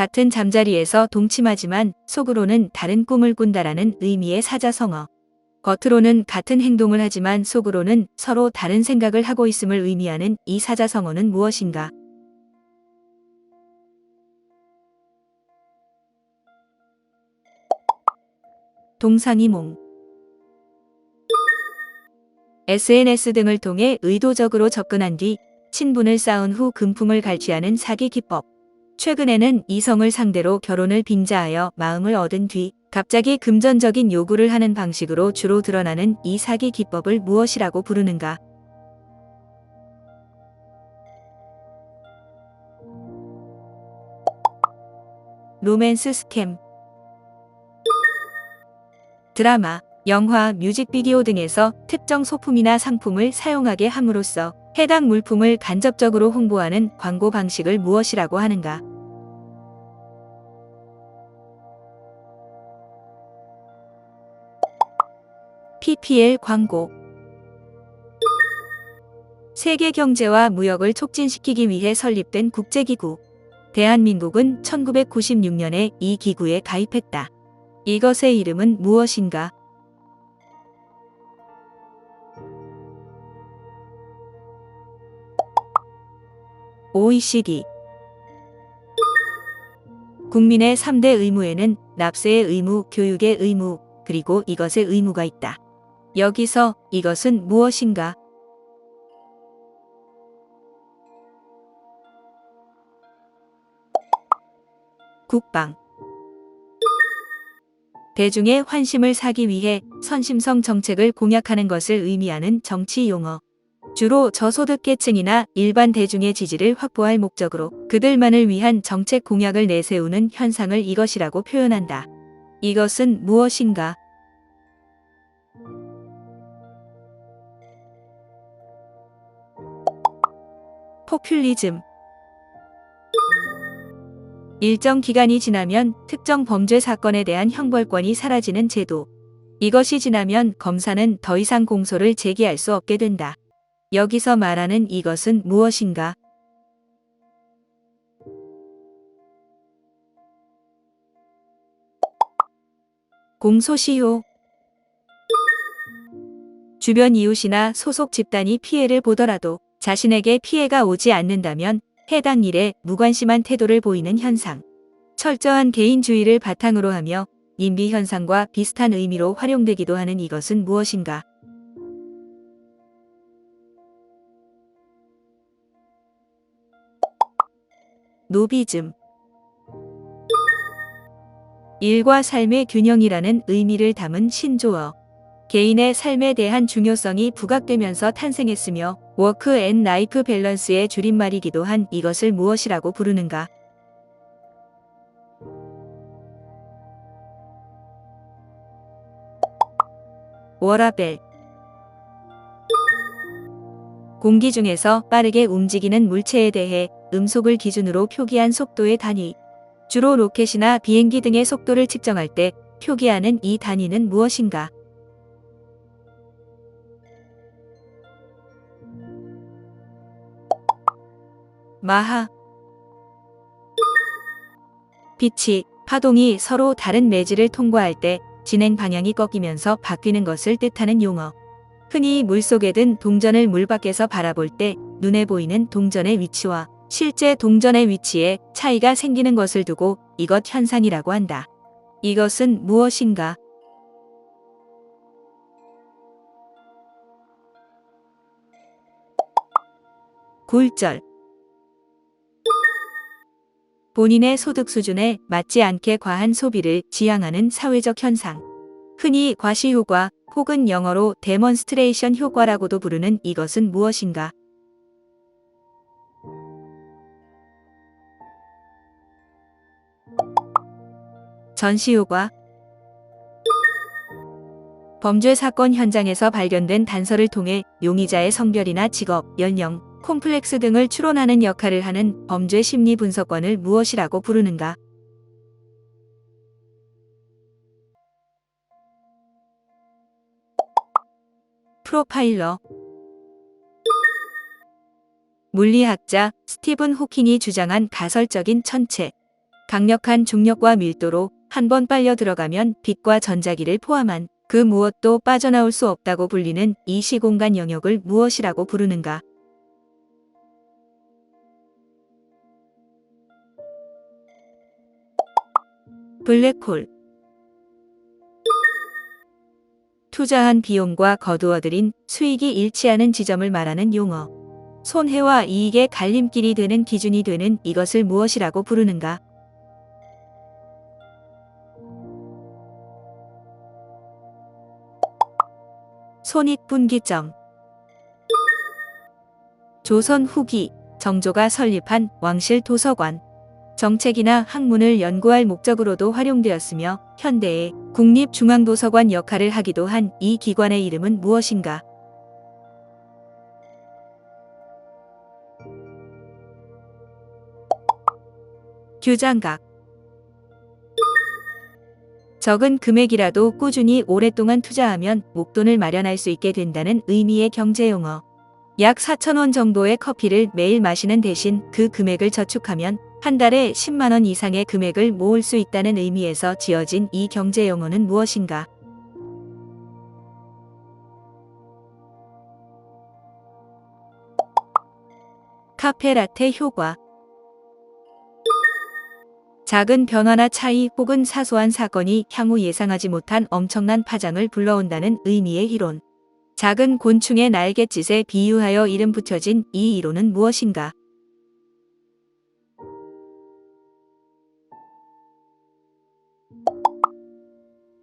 같은 잠자리에서 동침하지만 속으로는 다른 꿈을 꾼다라는 의미의 사자성어. 겉으로는 같은 행동을 하지만 속으로는 서로 다른 생각을 하고 있음을 의미하는 이 사자성어는 무엇인가? 동상이몽 SNS 등을 통해 의도적으로 접근한 뒤 친분을 쌓은 후 금품을 갈취하는 사기 기법. 최근에는 이성을 상대로 결혼을 빙자하여 마음을 얻은 뒤 갑자기 금전적인 요구를 하는 방식으로 주로 드러나는 이 사기 기법을 무엇이라고 부르는가? 로맨스 스캠 드라마, 영화, 뮤직비디오 등에서 특정 소품이나 상품을 사용하게 함으로써 해당 물품을 간접적으로 홍보하는 광고 방식을 무엇이라고 하는가? PPL 광고 세계 경제와 무역을 촉진시키기 위해 설립된 국제기구. 대한민국은 1996년에 이 기구에 가입했다. 이것의 이름은 무엇인가? OECD 국민의 3대 의무에는 납세의 의무, 교육의 의무, 그리고 이것의 의무가 있다. 여기서 이것은 무엇인가? 국방 대중의 환심을 사기 위해 선심성 정책을 공약하는 것을 의미하는 정치 용어. 주로 저소득 계층이나 일반 대중의 지지를 확보할 목적으로 그들만을 위한 정책 공약을 내세우는 현상을 이것이라고 표현한다. 이것은 무엇인가? 포퓰리즘 일정 기간이 지나면 특정 범죄 사건에 대한 형벌권이 사라지는 제도. 이것이 지나면 검사는 더 이상 공소를 제기할 수 없게 된다. 여기서 말하는 이것은 무엇인가? 공소시효 주변 이웃이나 소속 집단이 피해를 보더라도 자신에게 피해가 오지 않는다면 해당 일에 무관심한 태도를 보이는 현상. 철저한 개인주의를 바탕으로 하며 인비 현상과 비슷한 의미로 활용되기도 하는 이것은 무엇인가? 노비즘 일과 삶의 균형이라는 의미를 담은 신조어. 개인의 삶에 대한 중요성이 부각되면서 탄생했으며 워크 앤 라이프 밸런스의 줄임말이기도 한 이것을 무엇이라고 부르는가? 워라벨 공기 중에서 빠르게 움직이는 물체에 대해 음속을 기준으로 표기한 속도의 단위. 주로 로켓이나 비행기 등의 속도를 측정할 때 표기하는 이 단위는 무엇인가? 마하 빛이 파동이 서로 다른 매질을 통과할 때 진행 방향이 꺾이면서 바뀌는 것을 뜻하는 용어. 흔히 물속에 든 동전을 물 밖에서 바라볼 때 눈에 보이는 동전의 위치와 실제 동전의 위치에 차이가 생기는 것을 두고 이것 현상이라고 한다. 이것은 무엇인가? 굴절 본인의 소득 수준에 맞지 않게 과한 소비를 지향하는 사회적 현상. 흔히 과시 효과 혹은 영어로 데몬스트레이션 효과라고도 부르는 이것은 무엇인가? 전시효과 범죄 사건 현장에서 발견된 단서를 통해 용의자의 성별이나 직업, 연령, 콤플렉스 등을 추론하는 역할을 하는 범죄 심리 분석관을 무엇이라고 부르는가? 프로파일러 물리학자 스티븐 호킹이 주장한 가설적인 천체 강력한 중력과 밀도로 한번 빨려 들어가면 빛과 전자기를 포함한 그 무엇도 빠져나올 수 없다고 불리는 이 시공간 영역을 무엇이라고 부르는가? 블랙홀 투자한 비용과 거두어들인 수익이 일치하는 지점을 말하는 용어. 손해와 이익의 갈림길이 되는 기준이 되는 이것을 무엇이라고 부르는가? 손익분기점. 조선 후기 정조가 설립한 왕실 도서관. 정책이나 학문을 연구할 목적으로도 활용되었으며 현대의 국립중앙도서관 역할을 하기도 한 이 기관의 이름은 무엇인가? 규장각 적은 금액이라도 꾸준히 오랫동안 투자하면 목돈을 마련할 수 있게 된다는 의미의 경제용어. 약 4천원 정도의 커피를 매일 마시는 대신 그 금액을 저축하면 한 달에 10만원 이상의 금액을 모을 수 있다는 의미에서 지어진 이 경제용어는 무엇인가? 카페라테 효과 작은 변화나 차이 혹은 사소한 사건이 향후 예상하지 못한 엄청난 파장을 불러온다는 의미의 이론. 작은 곤충의 날갯짓에 비유하여 이름 붙여진 이 이론은 무엇인가?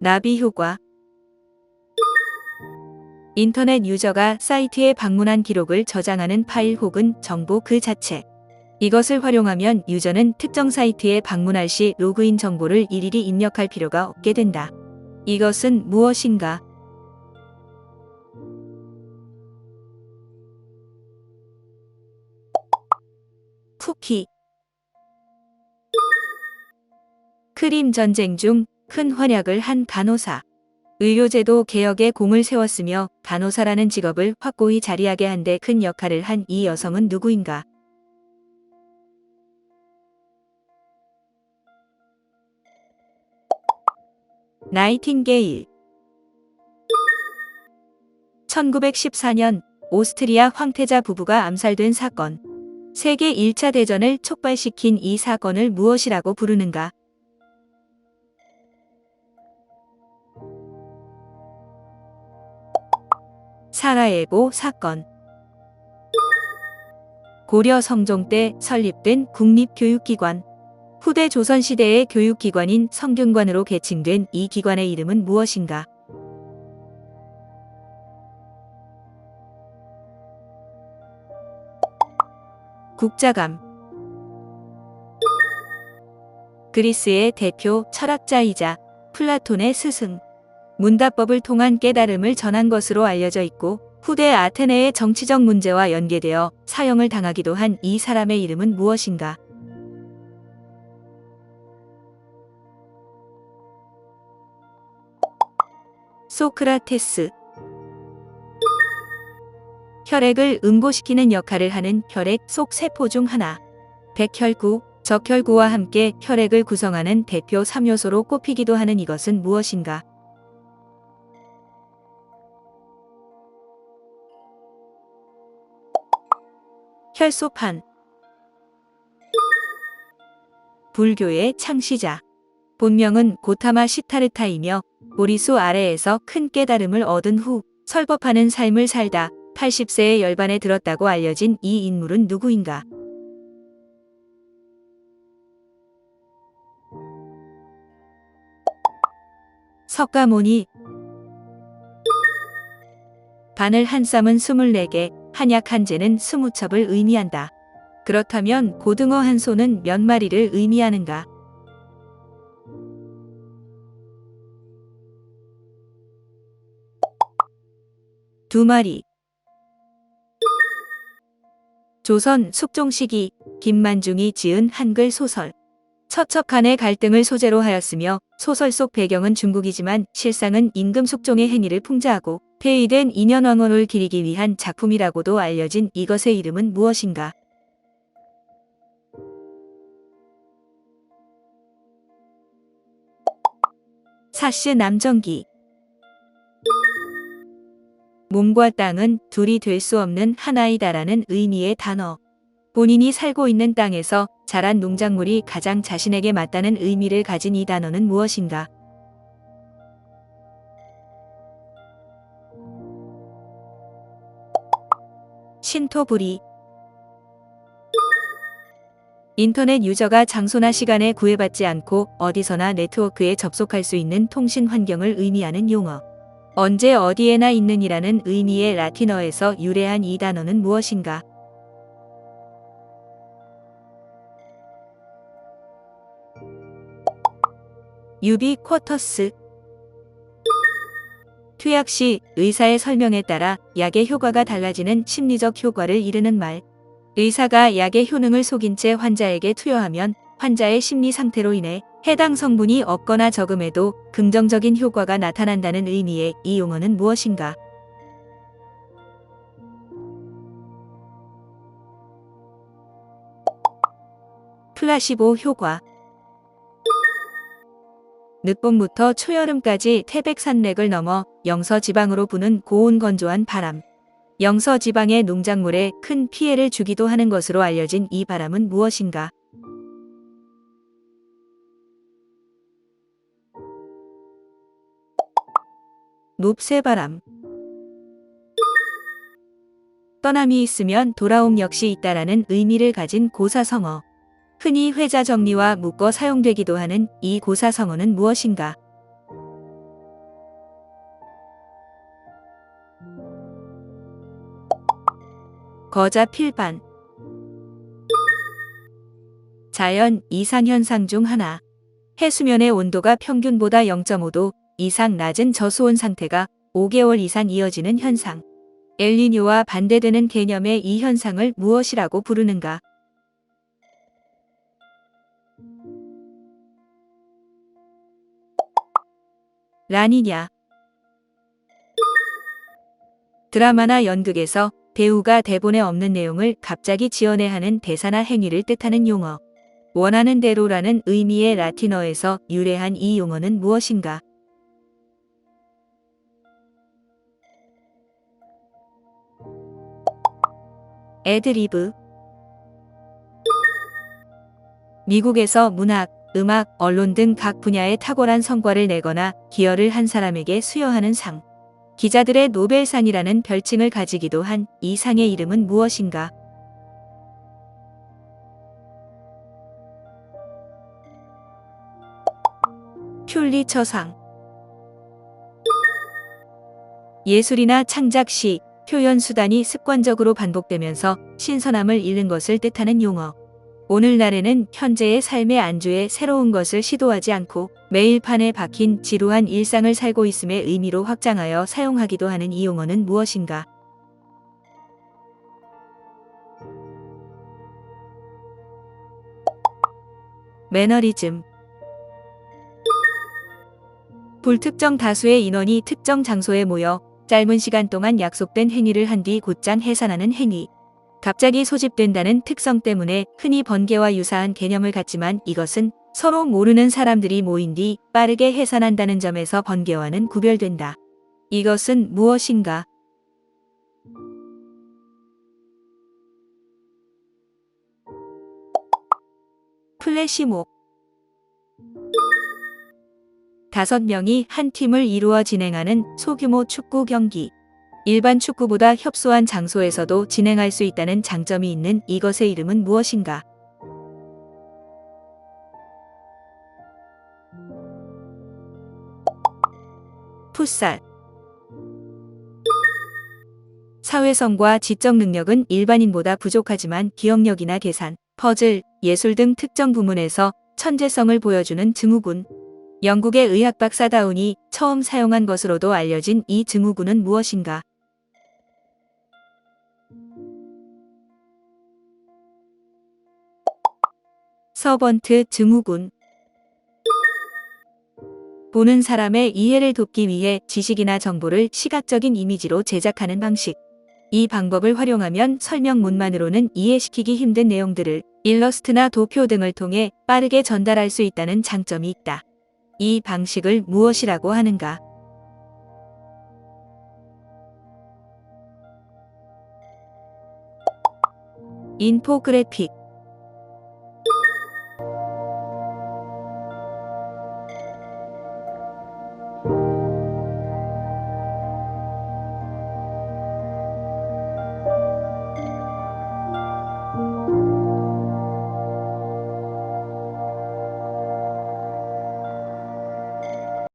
나비 효과 인터넷 유저가 사이트에 방문한 기록을 저장하는 파일 혹은 정보 그 자체. 이것을 활용하면 유저는 특정 사이트에 방문할 시 로그인 정보를 일일이 입력할 필요가 없게 된다. 이것은 무엇인가? 쿠키 크림 전쟁 중 큰 활약을 한 간호사. 의료제도 개혁에 공을 세웠으며 간호사라는 직업을 확고히 자리하게 한 데 큰 역할을 한 이 여성은 누구인가? 나이팅게일 1914년 오스트리아 황태자 부부가 암살된 사건. 세계 1차 대전을 촉발시킨 이 사건을 무엇이라고 부르는가? 사라예보 사건. 고려 성종 때 설립된 국립교육기관. 후대 조선시대의 교육기관인 성균관으로 개칭된 이 기관의 이름은 무엇인가? 국자감 그리스의 대표 철학자이자 플라톤의 스승 문답법을 통한 깨달음을 전한 것으로 알려져 있고 후대 아테네의 정치적 문제와 연계되어 사형을 당하기도 한 이 사람의 이름은 무엇인가? 소크라테스 혈액을 응고시키는 역할을 하는 혈액 속 세포 중 하나. 백혈구, 적혈구와 함께 혈액을 구성하는 대표 3요소로 꼽히기도 하는 이것은 무엇인가? 혈소판 불교의 창시자 본명은 고타마 시타르타이며 보리수 아래에서 큰 깨달음을 얻은 후 설법하는 삶을 살다 80세의 열반에 들었다고 알려진 이 인물은 누구인가? 석가모니 바늘 한 쌈은 24개, 한약 한 재는 20첩을 의미한다. 그렇다면 고등어 한 소는 몇 마리를 의미하는가? 두 마리. 조선 숙종 시기 김만중이 지은 한글 소설. 처척 간의 갈등을 소재로 하였으며 소설 속 배경은 중국이지만 실상은 임금 숙종의 행위를 풍자하고 폐위된 인현왕원을 기리기 위한 작품이라고도 알려진 이것의 이름은 무엇인가? 사스 남정기 몸과 땅은 둘이 될 수 없는 하나이다라는 의미의 단어. 본인이 살고 있는 땅에서 자란 농작물이 가장 자신에게 맞다는 의미를 가진 이 단어는 무엇인가? 신토부리 인터넷 유저가 장소나 시간에 구애받지 않고 어디서나 네트워크에 접속할 수 있는 통신 환경을 의미하는 용어. 언제 어디에나 있는이라는 의미의 라틴어에서 유래한 이 단어는 무엇인가? 유비 쿼터스 투약 시 의사의 설명에 따라 약의 효과가 달라지는 심리적 효과를 이르는 말. 의사가 약의 효능을 속인 채 환자에게 투여하면 환자의 심리 상태로 인해 해당 성분이 없거나 적음에도 긍정적인 효과가 나타난다는 의미의 이 용어는 무엇인가? 플라시보 효과 늦봄부터 초여름까지 태백산맥을 넘어 영서 지방으로 부는 고온 건조한 바람. 영서 지방의 농작물에 큰 피해를 주기도 하는 것으로 알려진 이 바람은 무엇인가? 높새바람 떠남이 있으면 돌아옴 역시 있다라는 의미를 가진 고사성어. 흔히 회자 정리와 묶어 사용되기도 하는 이 고사성어는 무엇인가? 거자 필반 자연 이상현상 중 하나. 해수면의 온도가 평균보다 0.5도 이상 낮은 저수온 상태가 5개월 이상 이어지는 현상. 엘니뇨와 반대되는 개념의 이 현상을 무엇이라고 부르는가? 라니냐. 드라마나 연극에서 배우가 대본에 없는 내용을 갑자기 지어내야 하는 대사나 행위를 뜻하는 용어. 원하는 대로라는 의미의 라틴어에서 유래한 이 용어는 무엇인가? 애드리브 미국에서 문학, 음악, 언론 등 각 분야에 탁월한 성과를 내거나 기여를 한 사람에게 수여하는 상. 기자들의 노벨상이라는 별칭을 가지기도 한 이 상의 이름은 무엇인가? 퓰리처상 예술이나 창작 시 표현 수단이 습관적으로 반복되면서 신선함을 잃는 것을 뜻하는 용어. 오늘날에는 현재의 삶의 안주에 새로운 것을 시도하지 않고 매일 판에 박힌 지루한 일상을 살고 있음의 의미로 확장하여 사용하기도 하는 이 용어는 무엇인가? 매너리즘 불특정 다수의 인원이 특정 장소에 모여 짧은 시간 동안 약속된 행위를 한 뒤 곧장 해산하는 행위. 갑자기 소집된다는 특성 때문에 흔히 번개와 유사한 개념을 갖지만 이것은 서로 모르는 사람들이 모인 뒤 빠르게 해산한다는 점에서 번개와는 구별된다. 이것은 무엇인가? 플래시몹 다섯 명이 한 팀을 이루어 진행하는 소규모 축구 경기. 일반 축구보다 협소한 장소에서도 진행할 수 있다는 장점이 있는 이것의 이름은 무엇인가? 풋살 사회성과 지적 능력은 일반인보다 부족하지만 기억력이나 계산, 퍼즐, 예술 등 특정 부문에서 천재성을 보여주는 증후군. 영국의 의학 박사 다운이 처음 사용한 것으로도 알려진 이 증후군은 무엇인가? 서번트 증후군 보는 사람의 이해를 돕기 위해 지식이나 정보를 시각적인 이미지로 제작하는 방식. 이 방법을 활용하면 설명문만으로는 이해시키기 힘든 내용들을 일러스트나 도표 등을 통해 빠르게 전달할 수 있다는 장점이 있다. 이 방식을 무엇이라고 하는가? 인포그래픽